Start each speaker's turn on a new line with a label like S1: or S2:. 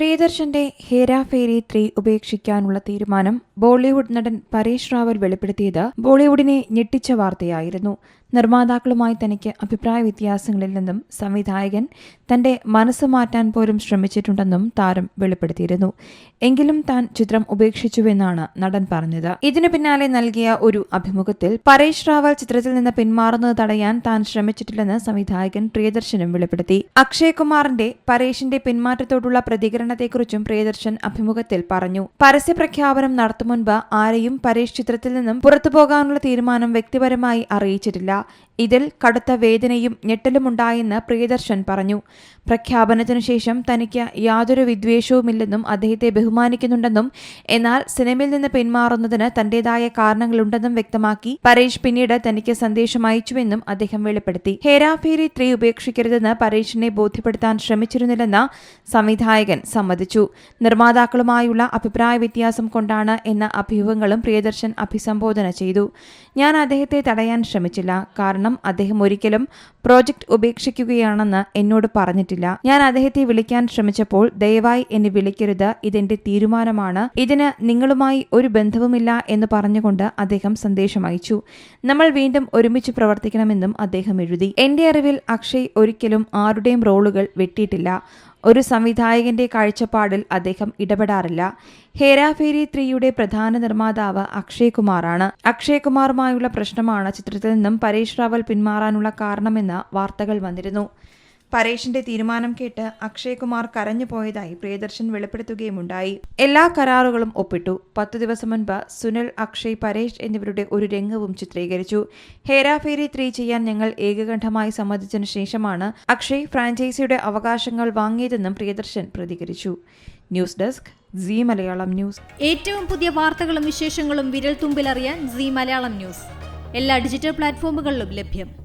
S1: പ്രിയദർശന്റെ ഹേരാഫേരി three ഉപേക്ഷിക്കാനുള്ള തീരുമാനം ബോളിവുഡ് നടൻ പരേഷ് റാവൽ വെളിപ്പെടുത്തിയത് ബോളിവുഡിനെ ഞെട്ടിച്ച വാർത്തയായിരുന്നു. നിർമ്മാതാക്കളുമായി തനിക്ക് അഭിപ്രായ വ്യത്യാസങ്ങളിൽ നിന്നും സംവിധായകൻ തന്റെ മനസ്സ് മാറ്റാൻ പോലും ശ്രമിച്ചിട്ടുണ്ടെന്നും താരം വെളിപ്പെടുത്തിയിരുന്നു. എങ്കിലും താൻ ചിത്രം ഉപേക്ഷിച്ചുവെന്നാണ് നടൻ പറഞ്ഞത്. ഇതിനു പിന്നാലെ നൽകിയ ഒരു അഭിമുഖത്തിൽ പരേഷ് റാവൽ ചിത്രത്തിൽ നിന്ന് പിന്മാറുന്നത് തടയാൻ താൻ ശ്രമിച്ചിട്ടില്ലെന്ന് സംവിധായകൻ പ്രിയദർശനും വെളിപ്പെടുത്തി. അക്ഷയ് കുമാറിന്റെ പരേഷിന്റെ പിന്മാറ്റത്തോടുള്ള പ്രതികരണത്തെക്കുറിച്ചും പ്രിയദർശൻ അഭിമുഖത്തിൽ പറഞ്ഞു. പരസ്യപ്രഖ്യാപനം നടത്തും മുൻപ് ആരെയും പരേഷ് ചിത്രത്തിൽ നിന്നും പുറത്തുപോകാനുള്ള തീരുമാനം വ്യക്തിപരമായി അറിയിച്ചിട്ടില്ല. ഇതിൽ കടുത്ത വേദനയും ഞെട്ടലുമുണ്ടായെന്ന് പ്രിയദർശൻ പറഞ്ഞു. പ്രഖ്യാപനത്തിനു ശേഷം തനിക്ക് യാതൊരു വിദ്വേഷവുമില്ലെന്നും അദ്ദേഹത്തെ ബഹുമാനിക്കുന്നുണ്ടെന്നും എന്നാൽ സിനിമയിൽ നിന്ന് പിന്മാറുന്നതിന് തന്റേതായ കാരണങ്ങളുണ്ടെന്നും വ്യക്തമാക്കി പരേഷ് പിന്നീട് തനിക്ക് സന്ദേശം അയച്ചുവെന്നും അദ്ദേഹം വെളിപ്പെടുത്തി. ഹേരാഫേരി ത്രീ ഉപേക്ഷിക്കരുതെന്ന് പരേഷിനെ ബോധ്യപ്പെടുത്താൻ ശ്രമിച്ചിരുന്നില്ലെന്ന് സംവിധായകൻ സമ്മതിച്ചു. നിർമ്മാതാക്കളുമായുള്ള അഭിപ്രായ വ്യത്യാസം കൊണ്ടാണ് എന്ന അഭ്യൂഹങ്ങളും പ്രിയദർശൻ അഭിസംബോധന ചെയ്തു. ഞാൻ അദ്ദേഹത്തെ തടയാൻ ശ്രമിച്ചില്ല. കാരണം അദ്ദേഹം ഒരിക്കലും പ്രോജക്റ്റ് ഉപേക്ഷിക്കുകയാണെന്ന് എന്നോട് പറഞ്ഞിട്ടില്ല. ഞാൻ അദ്ദേഹത്തെ വിളിക്കാൻ ശ്രമിച്ചപ്പോൾ ദയവായി എന്നെ വിളിക്കരുത്. ഇതെന്റെ തീരുമാനമാണ്. ഇതിന് നിങ്ങളുമായി ഒരു ബന്ധവുമില്ല എന്ന് പറഞ്ഞുകൊണ്ട് അദ്ദേഹം സന്ദേശം അയച്ചു. നമ്മൾ വീണ്ടും ഒരുമിച്ച് പ്രവർത്തിക്കണമെന്നും അദ്ദേഹം എഴുതി. എന്റെ അറിവിൽ അക്ഷയ് ഒരിക്കലും ആരുടെയും റോളുകൾ വെട്ടിയിട്ടില്ല. ഒരു സംവിധായകന്റെ കാഴ്ചപ്പാടിൽ അദ്ദേഹം ഇടപെടാറില്ല. ഹേരാഫേരി ത്രീയുടെ പ്രധാന നിർമ്മാതാവ് അക്ഷയ് കുമാറാണ് അക്ഷയ് കുമാറുമായുള്ള പ്രശ്നമാണ് ചിത്രത്തിൽ നിന്നും പരേഷ് റാവൽ പിന്മാറാനുള്ള കാരണമെന്ന് വാർത്തകൾ വന്നിരുന്നു. പരേഷിന്റെ തീരുമാനം കേട്ട് അക്ഷയ്കുമാർ കരഞ്ഞു പോയതായി പ്രിയദർശൻ വെളിപ്പെടുത്തുകയുമുണ്ടായി. എല്ലാ കരാറുകളും ഒപ്പിട്ടു. പത്തു ദിവസം മുൻപ് സുനിൽ അക്ഷയ് പരേഷ് എന്നിവരുടെ ഒരു രംഗവും ചിത്രീകരിച്ചു. ഹേരാഫേരി ത്രീ ചെയ്യാൻ ഞങ്ങൾ ഏകകണ്ഠമായി സമ്മതിച്ചതിനു ശേഷമാണ് അക്ഷയ് ഫ്രാഞ്ചൈസിയുടെ അവകാശങ്ങൾ വാങ്ങിയതെന്നും പ്രിയദർശൻ പ്രതികരിച്ചു. News desk C Malayalam news.
S2: ഏറ്റവും പുതിയ വാർത്തകളും വിശേഷങ്ങളും വിരൽ തുമ്പിലറിയാൻ സി മലയാളം ന്യൂസ്. എല്ലാ ഡിജിറ്റൽ പ്ലാറ്റ്ഫോമുകളിലും ലഭ്യം.